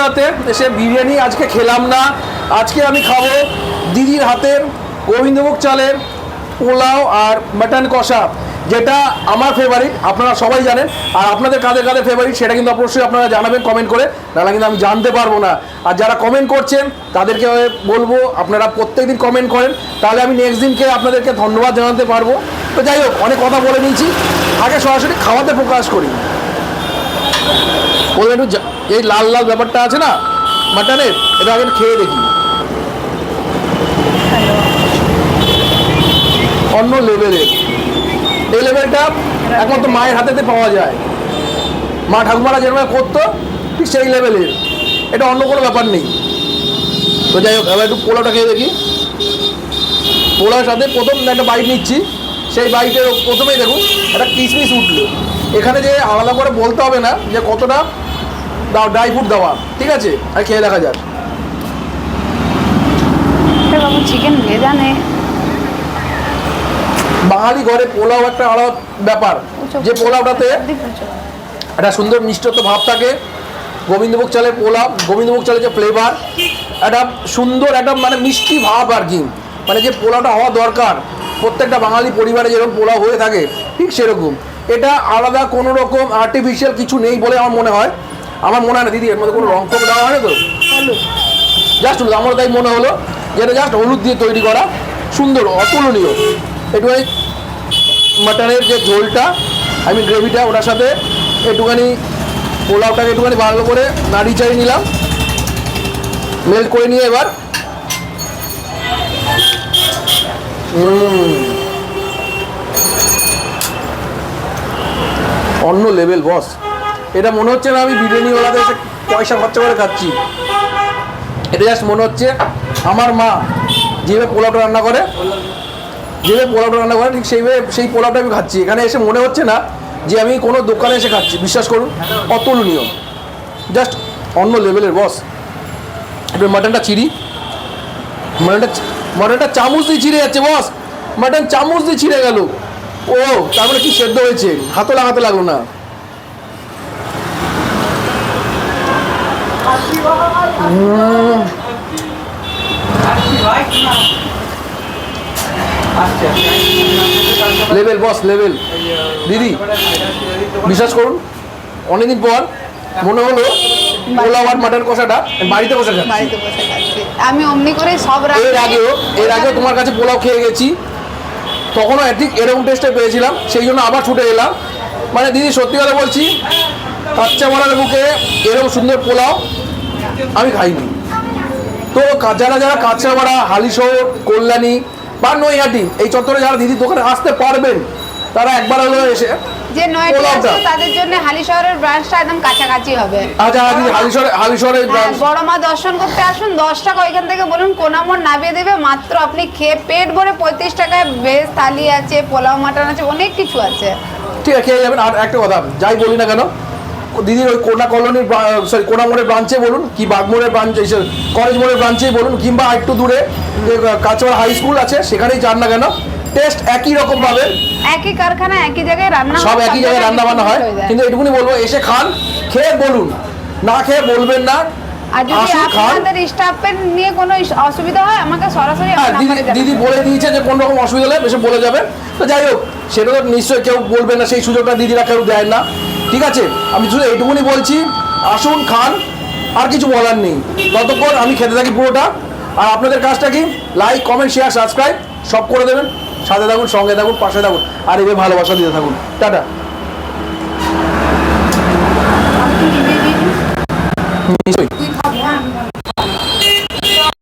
রবিবারতে এসে বিরিয়ানি আজকে খেলাম না। আজকে আমি খাব দিদির হাতের গোবিন্দভোগ চালের পোলাও আর মাটন কষা, যেটা আমার ফেভারিট আপনারা সবাই জানেন। আর আপনাদের কাদের কাদের ফেভারিট সেটা কিন্তু অবশ্যই আপনারা জানাবেন কমেন্ট করে, নাহলে কিন্তু আমি জানতে পারব না। আর যারা কমেন্ট করছেন, তাদেরকে বলব, আপনারা প্রত্যেকদিন কমেন্ট করেন। তাহলে আমি নেক্সট দিনকে আপনাদেরকে ধন্যবাদ জানাতে পারব। তো যাই হোক, অনেক কথা বলে নিয়েছি। আগে সরাসরি খাওয়াতে প্রকাশ করি। বলবেন একটু এই লাল লাল ব্যাপারটা আছে না? মাটনের এটা আগে খেয়ে দেখি। অন্য লেভেলের এই লেভেলটা একমাত্র মায়ের হাতেতে পাওয়া যায়। মা ঠাকুমারা যেরকম করতো ঠিক সেই লেভেলের এটা অন্য কোনো ব্যাপার নেই। তো যাই হোক এবার একটু পোলাওটা খেয়ে দেখি। পোলাওর সাথে প্রথম একটা বাইট নিচ্ছি। সেই বাইটের প্রথমেই দেখুন একটা কিসমিস উঠল। এখানে যে আলাদা করে বলতে হবে না যে কতটা দাও ড্রাই ফ্রুট দাও ঠিক আছে? আর খেয়ে দেখা যাক। বাঙালি ঘরে পোলাও একটা আলাদা ব্যাপার। যে পোলাওটাতে একটা সুন্দর মিষ্টত্ব ভাব থাকে। গোবিন্দভোগ চালের পোলাও গোবিন্দভোগ চালের যে ফ্লেভার একটা সুন্দর একটা মানে মিষ্টি ভাব আর কি। মানে যে পোলাওটা হওয়া দরকার প্রত্যেকটা বাঙালি পরিবারে যেরকম পোলাও হয়ে থাকে ঠিক সেরকম। এটা আলাদা কোনো রকম আর্টিফিশিয়াল কিছু নেই বলে আমার মনে হয়। আমার মনে হয় না দিদি এর মধ্যে কোনো রং টং দেওয়া হয় না তো? জাস্ট হলুদ আমার তাই মনে হলো যে এটা জাস্ট হলুদ দিয়ে তৈরি করা সুন্দর অতুলনীয়। একটুখানি মাটনের যে ঝোলটা আই মিন গ্রেভিটা ওটার সাথে একটুখানি পোলাওটাকে একটুখানি ভালো করে নাড়ি চাড়ি নিলাম। মেল্ট করে নিয়ে এবার অন্য লেভেল বস এটা মনে হচ্ছে না আমি বিরিয়ানিওয়ালাতে এসে পয়সা খরচা করে খাচ্ছি। এটা জাস্ট মনে হচ্ছে আমার মা যেভাবে পোলাওটা রান্না করে, যেভাবে পোলাওটা রান্না করে, ঠিক সেইভাবে সেই পোলাওটা আমি খাচ্ছি। এখানে এসে মনে হচ্ছে না যে আমি কোনো দোকানে এসে খাচ্ছি। বিশ্বাস করুন, অতুলনীয়। জাস্ট অন্য লেভেলের বস এবার মাটনটা চিরি মাটনটা মাটনটা চামচ দিয়ে ছিঁড়ে যাচ্ছে বস মাটন চামচ দিয়ে ছিঁড়ে গেল। ও তারপরে কি সেদ্ধ হয়েছে? হাতও লাগাতে লাগল না। লেভেল বস লেভেল দিদি বিশ্বাস করুন অনেকদিন পর মনে হলো পোলাও আর মাটন কষাটা বাড়িতে বসে বাড়িতে বসে আমি অমনি করে সব এর আগেও এর আগেও তোমার কাছে পোলাও খেয়ে গেছি। তখনও ঠিক এরকম টেস্টে পেয়েছিলাম সেই জন্য আবার ছুটে এলাম। মানে দিদি সত্যি কথা বলছি কাচ্চা মারার বুকে এরকম সুন্দর পোলাও আমি খাইনি। তো যারা যারা কাঁচা মারা হালিশহর কল্যাণী বা নৈহাটি এই চত্বরে যারা দিদি দোকানে আসতে পারবেন তারা একবার হলো এসে যে নয়টি আছে তাদের জন্য হালি শহরের ব্রাঞ্চটা একদম কাছাকাছি হবে। আচ্ছা হালিশহরের হ্যাঁ, branch- বড় মা দর্শন করতে আসুন দশ টাকা ওইখান থেকে বলুন কোনামোর নামিয়ে দেবে মাত্র আপনি খেয়ে পেট ভরে পঁয়ত্রিশ টাকায় ভেজ থালি আছে পোলাও মাটন আছে অনেক কিছু আছে। ঠিক আছে খেয়ে যাবেন। আর একটা কথা যাই বলি না কেন দিদির ওই কোনা কলোনির সরি কোনা মোড়ের ব্রাঞ্চে বলুন কি বাগমোড়ের ব্রাঞ্চ কলেজ মোড়ের ব্রাঞ্চেই বলুন কিংবা একটু দূরে কাঁচড়া হাই স্কুল আছে সেখানেই যান না কেন? টেস্ট একই রকম পাবেন একই কারখানা একই জায়গায় রান্না সব একই জায়গায় রান্না বান্না হয়। কিন্তু এটুকুনি বলব এসে খান খেয়ে বলুন। না খেয়ে বলবেন না আর যদি আপনাদের স্টাফের নিয়ে কোনো অসুবিধা হয় আমাকে সরাসরি আমার দিদি নাম্বারে দিদি জানাবেন। বলে দিয়েছে যে কোনো রকম অসুবিধা হলে এসে বলে যাবেন তো যাই হোক সেটা তো নিশ্চয়ই কেউ বলবে না সেই সুযোগটা দিদিরা কেউ দেয় না। ঠিক আছে? আমি শুধু এইটুকুনি বলছি, আসুন, খান, আর কিছু বলার নেই। ততক্ষণ আমি খেতে থাকি পুরোটা। আর আপনাদের কাজটা কি? লাইক কমেন্ট শেয়ার সাবস্ক্রাইব সব করে দেবেন। সাথে থাকুন, সঙ্গে থাকুন, পাশে থাকুন, আর এভাবে ভালোবাসা দিতে থাকুন। টাটা। নিশ্চয়ই।